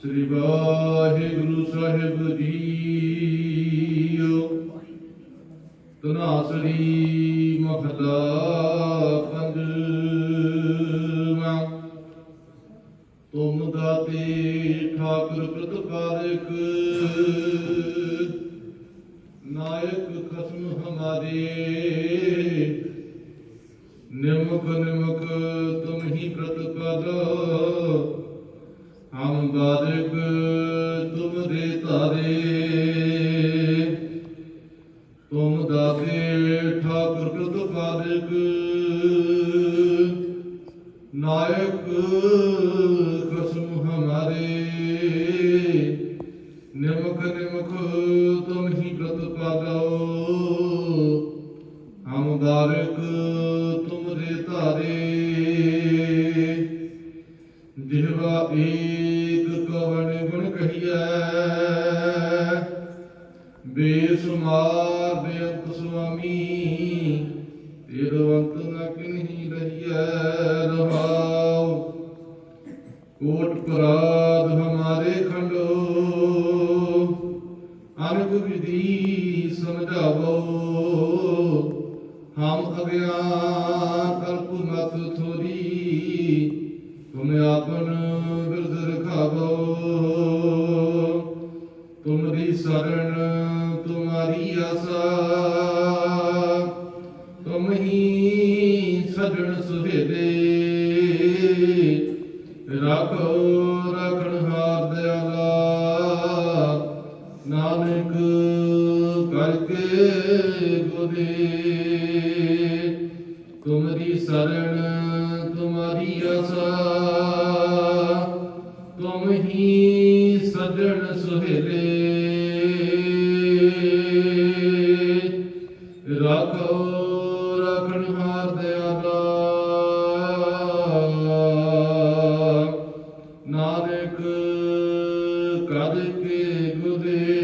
ਸ੍ਰੀ ਵਾਹਿਗੁਰੂ ਸਾਹਿਬ JIO. ਤਨਾਸਰੀ ਮਹਲਾ ਪੰਜਵਾਂ। ਤੁਮ ਦਾਤੇ ਠਾਕੁਰ ਪ੍ਰਤਪਾਲਕ। ਨਾਇਕ ਖਸਮ ਹਮਾਰੇ। ਨਿਮਕ ਨਿਮਕ ਤੁਮ ਹੀ ਪ੍ਰਤਪਾਲੋ ਹਮ ਬਾਦਕ ਤੁਮ ਦੇ ਤਾਰੇ ਤੁਮ ਦਾਤੇ ਠਾਕੁਰ ਪ੍ਰਤਪਾਲਕ ਨਾਇਕ ਕਸਮ ਹਮਾਰੇ। ਨਿਮਕ ਨਿਮਕ ਤੁਮ ਹਮ ਬਾਰਕ ਤੁਮ ਦੇ ਧਾਰੇ। ਜਿਹਵਾ ਏਕ ਕਵਣ ਗੁਣ ਕਹੀਐ। ਬੇਸੁਮਾਰ ਬੇਅੰਤ ਸੁਆਮੀ, ਤੇਰਵੰਤ ਨ ਕਿਨਹੀ ਰਹੀਐ ਰਹਾਉ। ਕੋਟ ਪਰਾਧ ਹਮਾਰੇ ਖੰਡੋ ਅਨਕ ਵਿਧੀ ਸਮਝਾਵੋ। ਹਮ ਅਗਿਆਨ ਕਲਪ ਮਤ ਥੋਰੀ ਤੁਮ ਆਪਨ ਬਿਰਦ ਰਖਾਵੋ। ਤੁਮਰੀ ਸਰਣ ਤੁਮਾਰੀ ਆਸਾ। ਤੁਮ ਹੀ ਸਜਣ ਸੁਹੇਲੇ ਰੱਖੋ, ਰਖਣ ਹਾਰ ਦਿਆਲਾ। ਨਾਨਕ ਨਾਨਕ ਗੁਰੇ ਤੁਮਰੀ ਸਰਣ ਤੁਮਾਰੀ ਆਸਾ। ਤੁਮ ਹੀ ਸਦਣ ਸੁਹੇਲੇ। ਰਾਖੋ ਰਖਣਹਾਰ ਨਾਨਕ ਕਦ ਕੇ ਗੁਰੇ